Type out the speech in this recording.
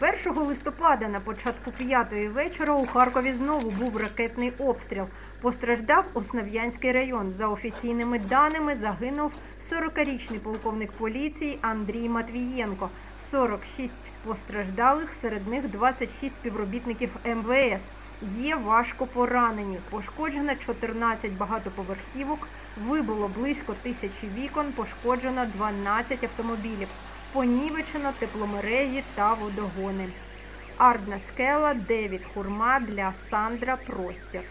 1 листопада на початку п'ятої вечора у Харкові знову був ракетний обстріл. Постраждав Основ'янський район. За офіційними даними загинув 40-річний полковник поліції Андрій Матвієнко. 46 постраждалих, серед них 26 співробітників МВС. Є важко поранені. Пошкоджено 14 багатоповерхівок, вибило близько тисячі вікон, пошкоджено 12 автомобілів, понівечено тепломережі та водогони. Ардна скела, Девід Хурма для Сандра Простір.